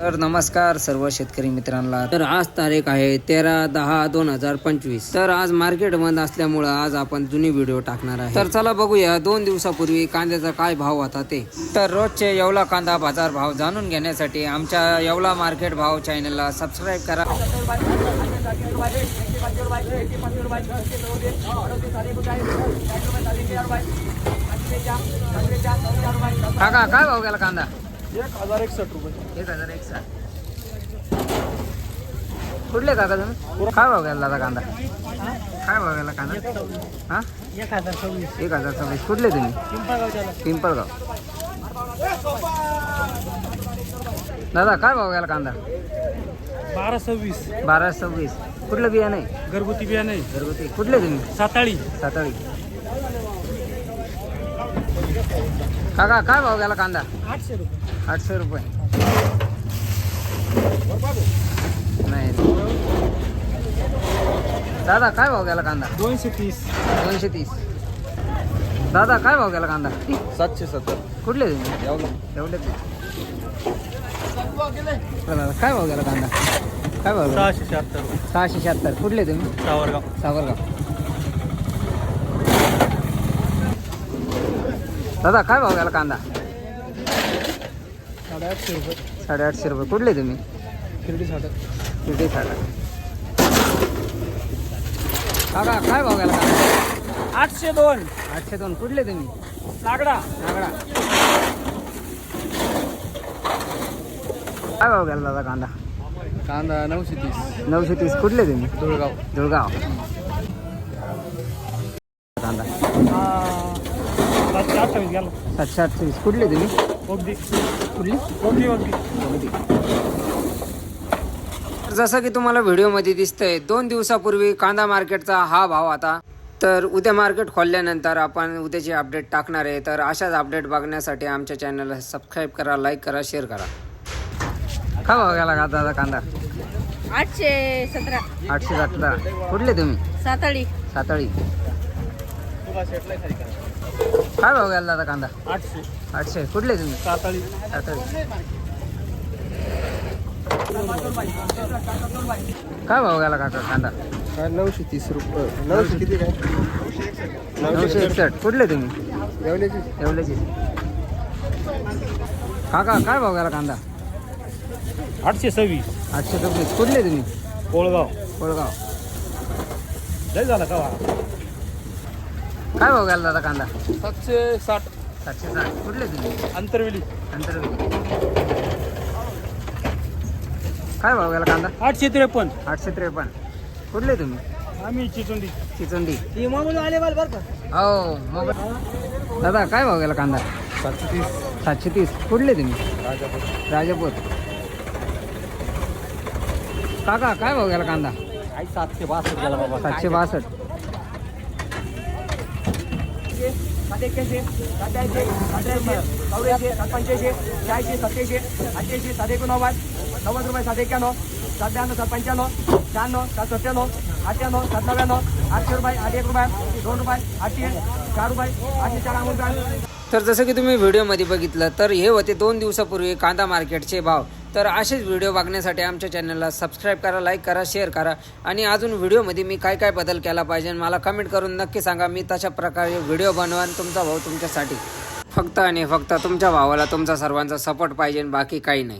तर नमस्कार सर्व शेतकरी मित्रांना. तर आज तारीख आहे तेरा दहा दोन हजार पंचवीस. तर आज मार्केट बंद असल्यामुळं आज आपण जुनी व्हिडिओ टाकणार आहे. तर चला बघूया दोन दिवसापूर्वी कांद्याचा काय भाव होता ते. तर रोजचे येवला कांदा बाजार भाव जाणून घेण्यासाठी आमच्या येवला मार्केट भाव चॅनलला सबस्क्राईब करा. काका काय भाव गेला कांदा? एक हजार एकसष्ट रुपये. एक हजार एक साठ कुठले काका तुम्ही? काय भाव गेला दादा कांदा? काय भाव गेला कांदा? हा? एक हजार सव्वीस. एक हजार सव्वीस. कुठले तुम्ही? पिंपळगावच्याला. पिंपळगाव. दादा काय भाव गेला कांदा? बारा सव्वीस. बारा सव्वीस. कुठलं बिया नाही घरगुती बियाणे घरगुती. कुठले तुम्ही? साताळी साताळी काका काय भाव गेला कांदा? आठशे रुपये. आठशे रुपये. नाही. दादा काय भाव गेला कांदा? दोनशे तीस. दोनशे तीस. दादा काय भाव गेला कांदा? सातशे सत्तर. कुठले तुम्ही? एवढे. दादा काय भाव गेला कांदा? काय भाव गेला? सहाशे शहात्तर. सहाशे शहात्तर. कुठले तुम्ही? सावरगाव. सावरगाव. दादा काय भाव गेला कांदा? साडेआठशे रुपये. साडेआठशे रुपये. कुठले तुम्ही? शिर्डी साठा किती साडा काका काय भाव गेला कांदा? आठशे दोन. आठशे दोन. कुठले तुम्ही? लाकडा नागडा. काय भाव गेला दादा कांदा? कांदा नऊशे तीस. नऊशे तीस. कुठले तुम्ही? धुळगाव. जुळगाव कांदा. अठ्ठावीस गेला सातशे अठ्ठावीस. कुठले तुम्ही? ओगदी कुठली? ओगदी ओगदी जसं की तुम्हाला व्हिडिओमध्ये दिसतंय दोन दिवसापूर्वी कांदा मार्केटचा हा भाव आता. तर उद्या मार्केट खोलल्यानंतर आपण उद्याची अपडेट टाकणार आहे. तर अशाच अपडेट बघण्यासाठी आमच्या चॅनलला सबस्क्राईब करा लाईक करा शेअर करा. काय भाव गेला का दादा कांदा? आठशे सतरा. आठशे सतरा. कुठले तुम्ही? साताळी. सातळी. काय भाव गेला दादा कांदा? आठशे. आठशे. कुठले तुम्ही? साताळी सातळी काय भाव गेला काका कांदा? काय नऊशे तीस रुपये. नऊशे किती काय? नऊशे एकसष्ट. कुठले तुम्ही? जेवल्याची एवढ्याची काका काय भाव गेला कांदा? आठशे सव्वीस. आठशे सव्वीस. कुठले तुम्ही? कोळगाव. कोळगाव. लय झाला का काय भाव गेला दादा कांदा? सातशे साठ. सातशे साठ. कुठले तुम्ही? अंतरवेली. नंतर काय भाव गेला कांदा? आठशे त्रेपन्न. आठशे त्रेपन्न. कुठले तुम्ही? आम्ही चिचुंडी. चिचंडी. आले बरं का? हो मोबाईल दादा काय भाव गेला कांदा? सातशे तीस. सातशे तीस. कुठले तुम्ही? राजापूर. राजापूर. काका काय भाव गेला कांदा? आई सातशे बासष्ट गेला बाबा. सातशे बासष्ट. एकशे सात एक्क्याऐंशी सत्याऐंशी अठ्याऐंशी चौऱ्याऐंशी सात पंच्याऐंशी शहाऐंशी सत्याऐंशी अठ्ठ्याऐंशी सात एकोणनव्वद नव्वद रुपये सात एक्क्याण्णव सात ब्याण्णव सात पंच्याण्णव शहाण्णव सात सत्त्याण्णव अठ्ठ्याण्णव सात आठशे रुपये आठ एक रुपये दोन रुपये आठशे चार रुपये आठशे चार रुपये तर जसं की तुम्ही व्हिडिओमध्ये बघितलं तर हे होते दोन दिवसापूर्वी कांदा मार्केटचे भाव. तर असेच व्हिडिओ बघण्यासाठी आमच्या चॅनलला सबस्क्राईब करा लाईक करा शेअर करा. आणि अजून व्हिडिओमध्ये मी काय काय बदल केला पाहिजे मला कमेंट करून नक्की सांगा. मी तशा प्रकारे व्हिडिओ बनवान तुमचा भाऊ तुमच्यासाठी. फक्त आणि फक्त तुमच्या भावाला तुमचा सर्वांचा सपोर्ट पाहिजे बाकी काही नाही.